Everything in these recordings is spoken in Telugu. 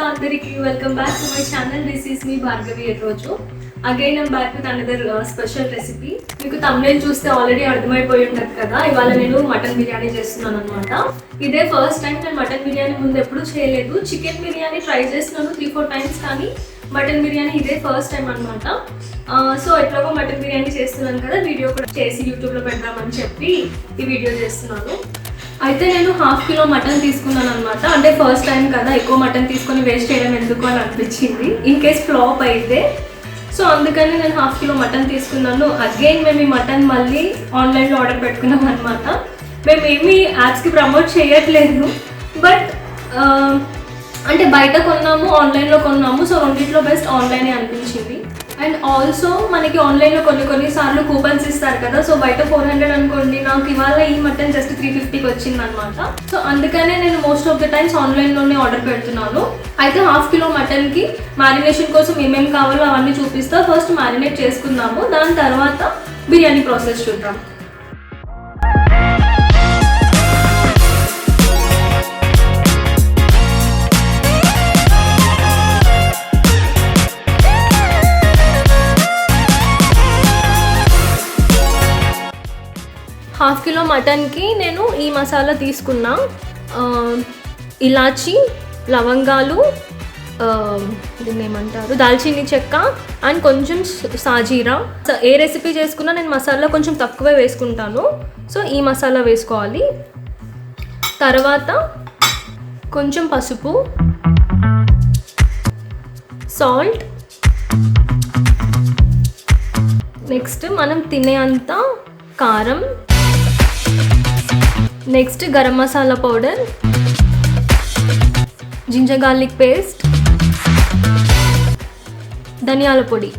హలో అందరికి welcome back to my channel this is me Bhargavi రోజు again I'm back with another special recipe మీకు తమిళ చూస్తే ఆల్రెడీ అర్థమైపోయి ఉంటుంది కదా. ఇవాళ నేను మటన్ బిర్యానీ చేస్తున్నాను అనమాట ఇదే ఫస్ట్ టైం నేను మటన్ బిర్యానీ ముందు ఎప్పుడు చేయలేదు. చికెన్ బిర్యానీ ట్రై చేస్తున్నాను త్రీ ఫోర్ టైమ్స్ కానీ మటన్ బిర్యానీ ఇదే ఫస్ట్ టైం అనమాట సో ఎట్లాగో మటన్ బిర్యానీ చేస్తున్నాను కదా వీడియో కూడా చేసి యూట్యూబ్లో పెడదామని చెప్పి ఈ వీడియో చేస్తున్నాను. అయితే నేను హాఫ్ కిలో మటన్ తీసుకున్నాను అనమాట అంటే ఫస్ట్ టైం కదా ఎక్కువ మటన్ తీసుకొని వేస్ట్ చేయడం ఎందుకు అని అనిపించింది. ఇన్ కేస్ ఫ్లాప్ అయితే. సో అందుకని నేను హాఫ్ కిలో మటన్ తీసుకున్నాను. అగైన్ మేము ఈ మటన్ మళ్ళీ ఆన్లైన్లో ఆర్డర్ పెట్టుకున్నాం అనమాట మేము ఏమీ యాప్స్కి ప్రమోట్ చేయట్లేదు. బట్ అంటే బయట కొన్నాము ఆన్లైన్లో కొన్నాము. సో రెండింటిలో బెస్ట్ ఆన్లైనే అనిపించింది. అండ్ ఆల్సో మనకి ఆన్లైన్లో కొన్ని కొన్ని సార్లు కూపన్స్ ఇస్తారు కదా సో బయట ఫోర్ హండ్రెడ్ అనుకోండి నాకు ఇవాళ ఈ మటన్ జస్ట్ త్రీ ఫిఫ్టీకి వచ్చింది అనమాట సో అందుకనే నేను మోస్ట్ ఆఫ్ ద టైమ్స్ ఆన్లైన్లోనే ఆర్డర్ పెడుతున్నాను. అయితే హాఫ్ కిలో మటన్కి మ్యారినేషన్ కోసం ఏమేమి కావాలో అవన్నీ చూపిస్తా. ఫస్ట్ మ్యారినేట్ చేసుకుందాము దాని తర్వాత బిర్యానీ ప్రాసెస్ చూద్దాం. హాఫ్ కిలో మటన్కి నేను ఈ మసాలా తీసుకున్నా. ఇలాచి లవంగాలు దీన్ని ఏమంటారు? దాల్చిని చెక్క అండ్ కొంచెం సాజీరా. సో ఏ రెసిపీ చేసుకున్నా నేను మసాలా కొంచెం తక్కువే వేసుకుంటాను. సో ఈ మసాలా వేసుకోవాలి. తర్వాత కొంచెం పసుపు సాల్ట్. నెక్స్ట్ మనం తినే అంత కారం next garam masala powder ginger garlic paste ధనియాల పొడి.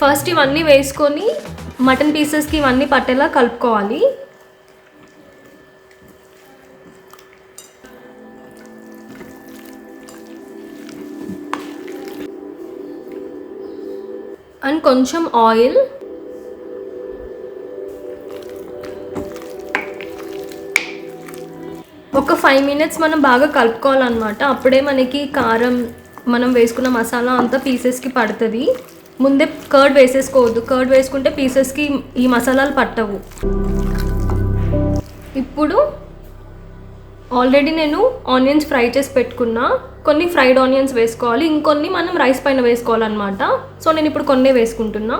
ఫస్ట్ ఇవన్నీ వేసుకొని మటన్ పీసెస్కి ఇవన్నీ పట్టేలా కలుపుకోవాలి. అండ్ కొంచెం ఆయిల్ ఫైవ్ మినిట్స్ మనం బాగా కలుపుకోవాలన్నమాట. అప్పుడే మనకి కారం మనం వేసుకున్న మసాలా అంతా పీసెస్కి పడుతుంది. ముందే కర్డ్ వేసేసుకోవద్దు. కర్డ్ వేసుకుంటే పీసెస్కి ఈ మసాలాలు పట్టవు. ఇప్పుడు ఆల్రెడీ నేను ఆనియన్స్ ఫ్రై చేసి పెట్టుకున్నా. కొన్ని ఫ్రైడ్ ఆనియన్స్ వేసుకోవాలి. ఇంకొన్ని మనం రైస్ పైన వేసుకోవాలన్నమాట. సో నేను ఇప్పుడు కొన్ని వేసుకుంటున్నా.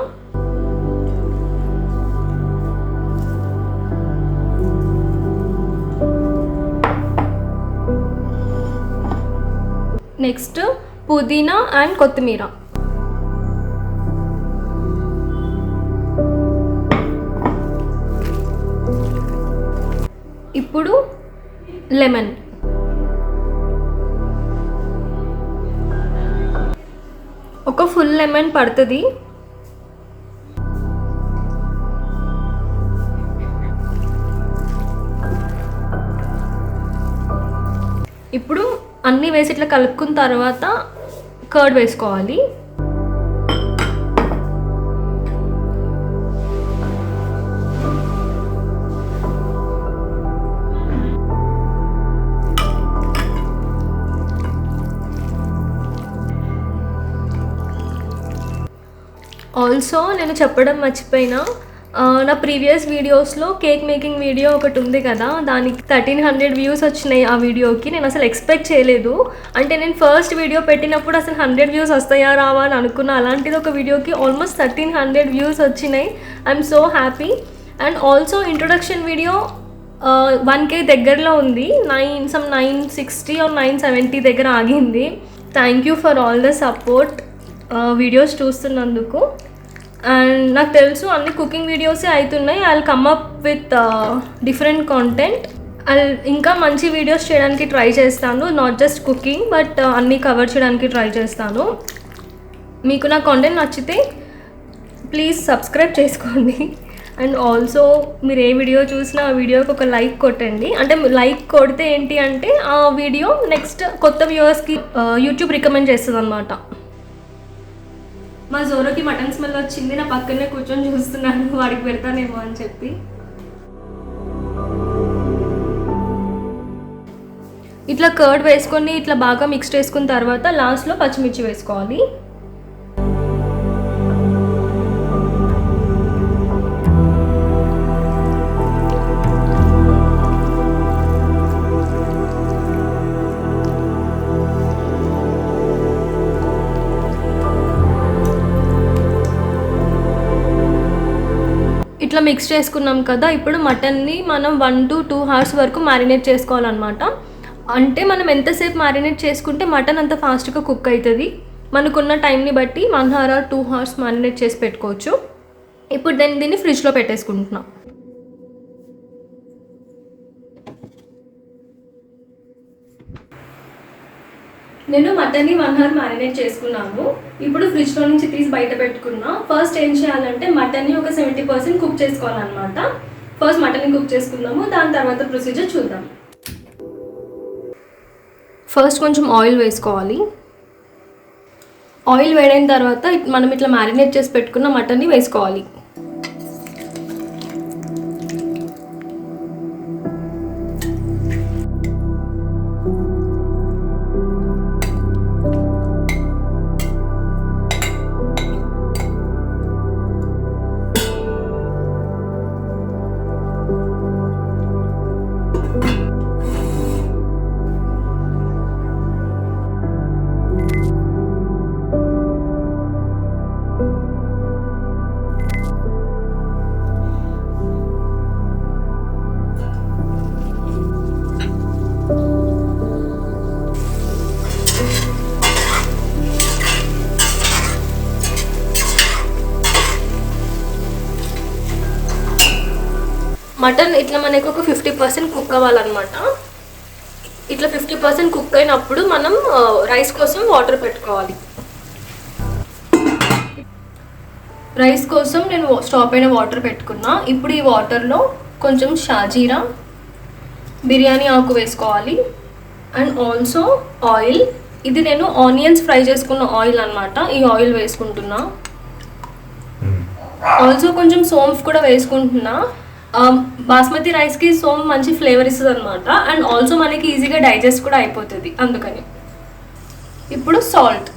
నెక్స్ట్ పుదీనా అండ్ కొత్తిమీర. ఇప్పుడు లెమన్ ఒక ఫుల్ లెమన్ పడుతుంది. ఇప్పుడు అన్నీ వేసి ఇట్లా కలుపుకున్న తర్వాత కర్డ్ వేసుకోవాలి. ఆల్సో నేను చెప్పడం మర్చిపోయినా నా ప్రీవియస్ వీడియోస్లో కేక్ మేకింగ్ వీడియో ఒకటి ఉంది కదా దానికి థర్టీన్ హండ్రెడ్ వ్యూస్ వచ్చినాయి ఆ వీడియోకి. నేను అసలు ఎక్స్పెక్ట్ చేయలేదు. అంటే నేను ఫస్ట్ వీడియో పెట్టినప్పుడు అసలు హండ్రెడ్ వ్యూస్ వస్తాయా రావా అని అనుకున్నా. అలాంటిది ఒక వీడియోకి ఆల్మోస్ట్ థర్టీన్ హండ్రెడ్ వ్యూస్ వచ్చినాయి. I'm so happy. And also introduction video one K దగ్గరలో ఉంది. Nine some nine sixty or nine seventy దగ్గర ఆగింది. Thank you for all the support videos చూస్తున్నందుకు. And నాకు తెలుసు అన్ని కుకింగ్ వీడియోసే అవుతున్నాయి I come up with different content ఇంకా మంచి వీడియోస్ చేయడానికి ట్రై చేస్తాను. నాట్ జస్ట్ కుకింగ్ బట్ అన్నీ కవర్ చేయడానికి ట్రై చేస్తాను. మీకు నా కాంటెంట్ నచ్చితే ప్లీజ్ సబ్స్క్రైబ్ చేసుకోండి. అండ్ ఆల్సో మీరు ఏ వీడియో చూసినా ఆ వీడియోకి ఒక లైక్ కొట్టండి. అంటే లైక్ కొడితే ఏంటి అంటే ఆ వీడియో నెక్స్ట్ కొత్త వ్యూవర్స్కి యూట్యూబ్ రికమెండ్ చేస్తుంది అనమాట మా జోరోకి మటన్ స్మెల్ వచ్చింది నా పక్కనే కూర్చొని చూస్తున్నాను వాడికి పెడతానేమో అని చెప్పి. ఇట్లా కర్డ్ వేసుకొని ఇట్లా బాగా మిక్స్ చేసుకున్న తర్వాత లాస్ట్లో పచ్చిమిర్చి వేసుకోవాలి. ఇట్లా మిక్స్ చేసుకున్నాం కదా ఇప్పుడు మటన్ని మనం వన్ టు టూ అవర్స్ వరకు మ్యారినేట్ చేసుకోవాలన్నమాట. అంటే మనం ఎంతసేపు మ్యారినేట్ చేసుకుంటే మటన్ అంత ఫాస్ట్గా కుక్ అవుతుంది మనకున్న టైంని బట్టి one hour or two hours marinate చేసి పెట్టుకోవచ్చు. ఇప్పుడు నేను దీన్ని ఫ్రిడ్జ్లో పెట్టేసుకుంటున్నాం. నేను మటన్ని వన్ అవర్ మ్యారినేట్ చేసుకున్నాను. ఇప్పుడు ఫ్రిడ్జ్లో నుంచి తీసి బయట పెట్టుకున్నా. ఫస్ట్ ఏం చేయాలంటే మటన్ని ఒక సెవెంటీ పర్సెంట్ కుక్ చేసుకోవాలన్నమాట. ఫస్ట్ మటన్ని కుక్ చేసుకుందాము. దాని తర్వాత ప్రొసీజర్ చూద్దాం. ఫస్ట్ కొంచెం ఆయిల్ వేసుకోవాలి. ఆయిల్ వేడైన తర్వాత మనం ఇట్లా మ్యారినేట్ చేసి పెట్టుకున్న మటన్ని వేసుకోవాలి. మటన్ ఇట్లా మనకు ఒక ఫిఫ్టీ పర్సెంట్ కుక్ అవ్వాలన్నమాట. ఇట్లా ఫిఫ్టీ పర్సెంట్ కుక్ అయినప్పుడు మనం రైస్ కోసం వాటర్ పెట్టుకోవాలి. రైస్ కోసం నేను స్టవ్ పైన వాటర్ పెట్టుకున్నా. ఇప్పుడు ఈ వాటర్లో కొంచెం షాజీరా బిర్యానీ ఆకు వేసుకోవాలి. And also oil. ఇది నేను ఆనియన్స్ ఫ్రై చేసుకున్న ఆయిల్ అన్నమాట. ఈ ఆయిల్ వేసుకుంటున్నా. ఆల్సో కొంచెం సోంఫ్ కూడా వేసుకుంటున్నా. Um, బాస్మతి రైస్కి సోమ్ మంచి ఫ్లేవర్ ఇస్తుంది అనమాట అండ్ ఆల్సో మనకి ఈజీగా డైజెస్ట్ కూడా అయిపోతుంది. అందుకని. ఇప్పుడు సాల్ట్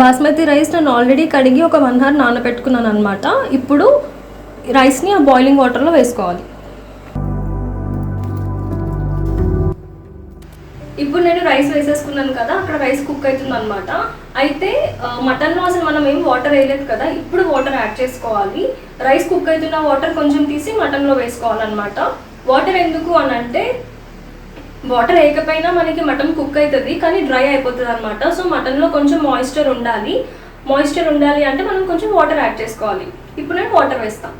బాస్మతి రైస్ నేను ఆల్రెడీ కడిగి ఒక వన్ అవర్ నానబెట్టుకున్నాను అనమాట ఇప్పుడు రైస్ని ఆ బాయిలింగ్ వాటర్లో వేసుకోవాలి. ఇప్పుడు నేను రైస్ వేసేసుకున్నాను కదా అక్కడ రైస్ కుక్ అవుతుంది అనమాట అయితే మటన్లో అసలు మనం ఏం వాటర్ వేయలేదు కదా ఇప్పుడు వాటర్ యాడ్ చేసుకోవాలి. రైస్ కుక్ అవుతున్న వాటర్ కొంచెం తీసి మటన్లో వేసుకోవాలన్నమాట. వాటర్ ఎందుకు అని అంటే వాటర్ వేయకపోయినా మనకి మటన్ కుక్ అవుతుంది కానీ డ్రై అయిపోతుంది అనమాట సో మటన్లో కొంచెం మాయిశ్చర్ ఉండాలి. మాయిశ్చర్ ఉండాలి అంటే మనం కొంచెం వాటర్ యాడ్ చేసుకోవాలి. ఇప్పుడు నేను వాటర్ వేస్తాను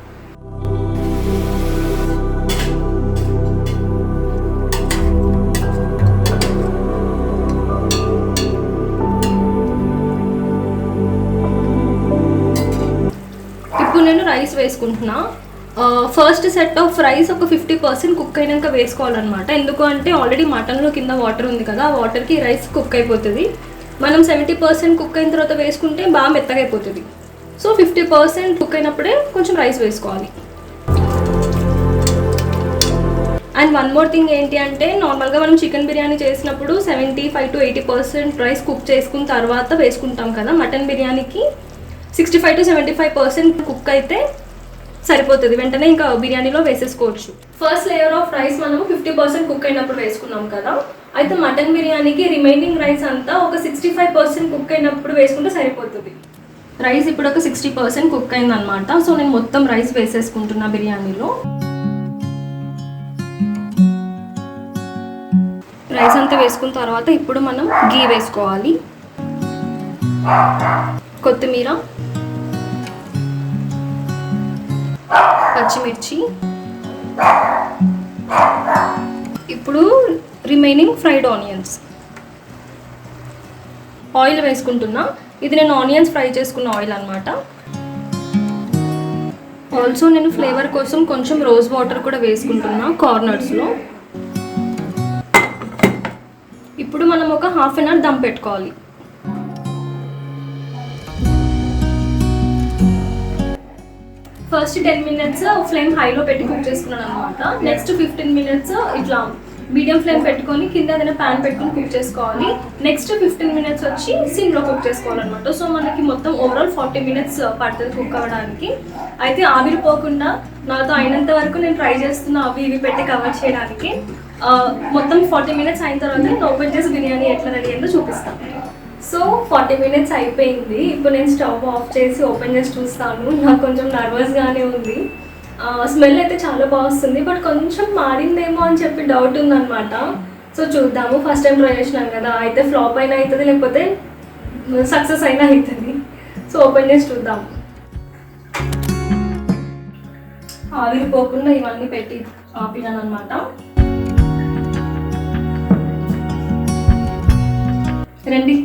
నేను రైస్ వేసుకుంటున్నా. ఫస్ట్ సెట్ ఆఫ్ రైస్ ఒక ఫిఫ్టీ పర్సెంట్ కుక్ అయినాక వేసుకోవాలన్నమాట. ఎందుకు అంటే ఆల్రెడీ మటన్లో కింద వాటర్ ఉంది కదా ఆ వాటర్కి రైస్ కుక్ అయిపోతుంది. మనం సెవెంటీ పర్సెంట్ కుక్ అయిన తర్వాత వేసుకుంటే బాగా మెత్తగా అయిపోతుంది. సో ఫిఫ్టీ పర్సెంట్ కుక్ అయినప్పుడే కొంచెం రైస్ వేసుకోవాలి. అండ్ వన్ మోర్ థింగ్ ఏంటి అంటే నార్మల్గా మనం చికెన్ బిర్యానీ చేసినప్పుడు seventy five to eighty percent rice cook చేసుకున్న తర్వాత వేసుకుంటాం కదా మటన్ బిర్యానీకి. Sixty five to seventy five percent cook అయితే సరిపోతుంది. వెంటనే ఇంకా బిర్యానీలో వేసేసుకోవచ్చు. ఫస్ట్ లేయర్ ఆఫ్ రైస్ మనము ఫిఫ్టీ పర్సెంట్ కుక్ అయినప్పుడు వేసుకున్నాం కదా. అయితే మటన్ బిర్యానీకి రిమైనింగ్ రైస్ అంతా ఒక సిక్స్టీ ఫైవ్ పర్సెంట్ కుక్ అయినప్పుడు వేసుకుంటే సరిపోతుంది. రైస్ ఇప్పుడు ఒక సిక్స్టీ పర్సెంట్ కుక్ అయిందనమాట సో నేను మొత్తం రైస్ వేసేసుకుంటున్నా బిర్యానీలో. రైస్ అంతా వేసుకున్న తర్వాత ఇప్పుడు మనం గీ వేసుకోవాలి. కొత్తిమీర. పచ్చిమిర్చి. ఇప్పుడు రిమైనింగ్ ఫ్రైడ్ ఆనియన్స్ ఆయిల్ వేసుకుంటున్నా. ఇది నేను ఆనియన్స్ ఫ్రై చేసుకున్న ఆయిల్ అనమాట ఆల్సో నేను ఫ్లేవర్ కోసం కొంచెం రోజ్ వాటర్ కూడా వేసుకుంటున్నా కార్నర్స్లో ఇప్పుడు మనం ఒక హాఫ్ అన్ అవర్ దమ్ పెట్టుకోవాలి. ఫస్ట్ టెన్ మినిట్స్ ఫ్లేమ్ హైలో పెట్టి కుక్ చేసుకున్నాను అనమాట నెక్స్ట్ ఫిఫ్టీన్ మినిట్స్ ఇట్లా మీడియం ఫ్లేమ్ పెట్టుకొని కింద ఏదైనా ప్యాన్ పెట్టుకొని కుక్ చేసుకోవాలి. నెక్స్ట్ ఫిఫ్టీన్ మినిట్స్ వచ్చి సిమ్లో కుక్ చేసుకోవాలన్నమాట. సో మనకి మొత్తం ఓవరాల్ ఫార్టీ మినిట్స్ పడుతుంది కుక్ అవ్వడానికి. అయితే ఆవిరిపోకుండా నాతో అయినంత వరకు నేను ట్రై చేస్తున్నా అవి ఇవి పెట్టి కవర్ చేయడానికి మొత్తం ఫార్టీ మినిట్స్ అయిన తర్వాత నేను ఓపెన్ చేసి బిర్యానీ ఎట్లా రెడీ అయిందో చూపిస్తాను సో ఫార్టీ మినిట్స్ అయిపోయింది. ఇప్పుడు నేను స్టవ్ ఆఫ్ చేసి ఓపెన్ చేసి చూస్తాను. నాకు కొంచెం నర్వస్గానే ఉంది. స్మెల్ అయితే చాలా బాగా వస్తుంది. బట్ కొంచెం మారిందేమో అని చెప్పి డౌట్ ఉందన్నమాట. సో చూద్దాము. ఫస్ట్ టైం ట్రై చేసినాం కదా. అయితే ఫ్లాప్ అయినా అవుతుంది లేకపోతే సక్సెస్ అయినా అవుతుంది సో ఓపెన్ చేసి చూద్దాం. ఆవిరిపోకుండా ఇవన్నీ పెట్టి ఆపినాను అనమాట రండి.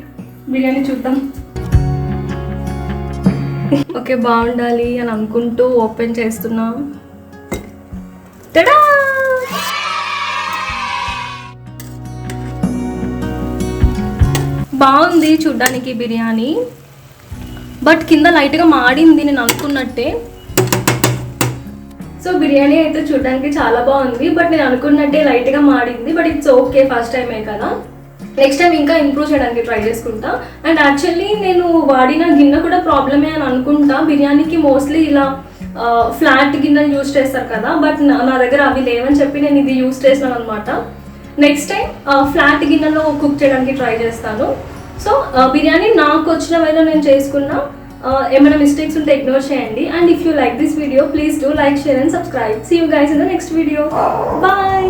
బిర్యానీ చూద్దాం. ఓకే బాగుండాలి అని అనుకుంటూ ఓపెన్ చేస్తున్నాం. టడా బాగుంది చూడ్డానికి బిర్యానీ. బట్ కింద లైట్గా మాడింది నేను అనుకున్నట్టే. సో బిర్యానీ అయితే చూడడానికి చాలా బాగుంది. బట్ నేను అనుకున్నట్టే లైట్గా మాడింది. బట్ ఇట్స్ ఓకే ఫస్ట్ టైమే కదా. నెక్స్ట్ టైం ఇంకా ఇంప్రూవ్ చేయడానికి ట్రై చేసుకుంటా. అండ్ యాక్చువల్లీ నేను వాడిన గిన్నె కూడా ప్రాబ్లమే అని అనుకుంటా. బిర్యానీకి మోస్ట్లీ ఇలా ఫ్లాట్ గిన్నెలు యూస్ చేస్తారు కదా. బట్ నా దగ్గర అవి లేవని చెప్పి నేను ఇది యూస్ చేసాను అనమాట నెక్స్ట్ టైం ఫ్లాట్ గిన్నెలో కుక్ చేయడానికి ట్రై చేస్తాను. సో బిర్యానీ నాకు వచ్చిన వేలో నేను చేసుకున్నా ఏమైనా మిస్టేక్స్ ఉంటే ఇగ్నోర్ చేయండి. And if you like this video please do like share and subscribe see you guys in the next video bye